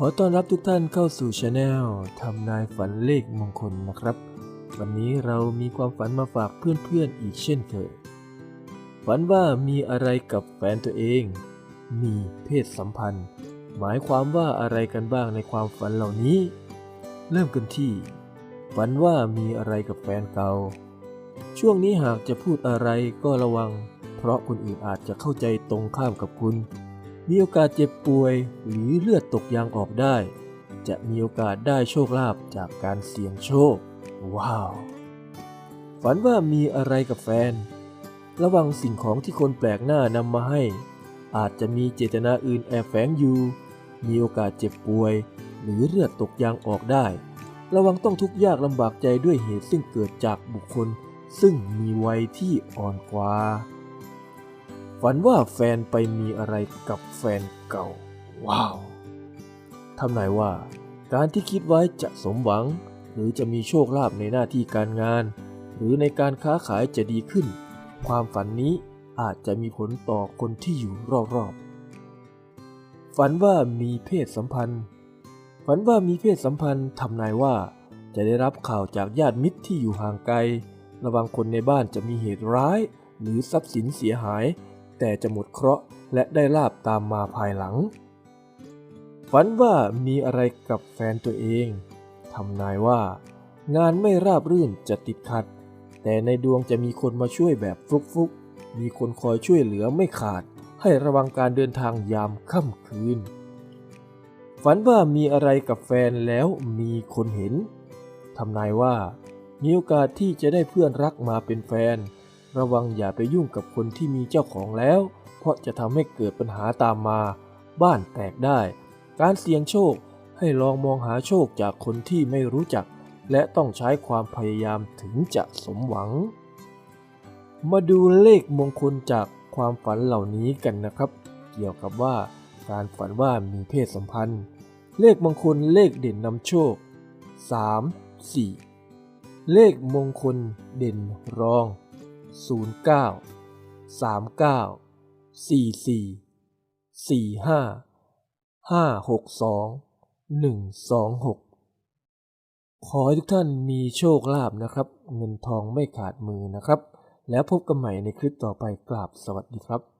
ขอต้อนรับทุกท่านเข้าสู่ช anel ทำนายฝันเลขมงคลนะครับ วันนี้เรามีความฝันมาฝากเพื่อนๆอีกเช่นเคย ฝันว่ามีอะไรกับแฟนตัวเอง มีเพศสัมพันธ์ หมายความว่าอะไรกันบ้างในความฝันเหล่านี้ เริ่มกันที่ ฝันว่ามีอะไรกับแฟนเก่า ช่วงนี้หากจะพูดอะไรก็ระวัง เพราะคนอื่นอาจจะเข้าใจตรงข้ามกับคุณ มีโอกาสเจ็บป่วยหรือเลือดตกยางออกได้ จะมีโอกาสได้โชคลาภจากการเสี่ยงโชค ว้าว ฝันว่ามีอะไรกับแฟน ระวังสิ่งของที่คนแปลกหน้านำมาให้ อาจจะมีเจตนาอื่นแอบแฝงอยู่ มีโอกาสเจ็บป่วย หรือเลือดตกยางออกได้ ระวังต้องทุกข์ยากลำบากใจด้วยเหตุซึ่งเกิดจากบุคคล ซึ่งมีวัยที่อ่อนกว่า ฝันว่าแฟนไปมีอะไรกับแฟนเก่า ว้าวทำนายว่า การที่คิดไว้จะสมหวัง หรือจะมีโชคลาภในหน้าที่การงาน หรือในการค้าขายจะดีขึ้น ความฝันนี้อาจจะมีผลต่อคนที่อยู่รอบๆ ฝันว่ามีเพศสัมพันธ์ ฝันว่ามีเพศสัมพันธ์ทำนายว่า จะได้รับข่าวจากญาติมิตรที่อยู่ห่างไกล ระวังคนในบ้านจะมีเหตุร้าย หรือทรัพย์สินเสียหาย แต่จะหมดเคราะห์และได้ลาบตามมาภายหลัง ฝันว่ามีอะไรกับแฟนตัวเองทำนายว่า งานไม่ราบรื่นจะติดขัด แต่ในดวงจะมีคนมาช่วยแบบฟุกๆ มีคนคอยช่วยเหลือไม่ขาด ให้ระวังการเดินทางยามค่ำคืน ฝันว่ามีอะไรกับแฟนแล้วมีคนเห็นทำนายว่ามีโอกาสที่จะได้เพื่อนรักมาเป็นแฟน ระวังอย่าไปยุ่งกับคนที่มีเจ้าของแล้ว เพราะจะทำให้เกิดปัญหาตามมา บ้านแตกได้ การเสี่ยงโชคให้ลองมองหาโชคจากคนที่ไม่รู้จัก และต้องใช้ความพยายามถึงจะสมหวัง มาดูเลขมงคลจากความฝันเหล่านี้กันนะครับ เกี่ยวกับว่าการฝันว่ามีเพศสัมพันธ์ เลขมงคลเลขเด่นนำโชค 3 4 เลขมงคลเด่นรอง 09 39 44 45 562 126 ขอให้ทุกท่านมีโชคลาภนะครับ เงินทองไม่ขาดมือนะครับ แล้วพบกันใหม่ในคลิปต่อไปกราบสวัสดีครับ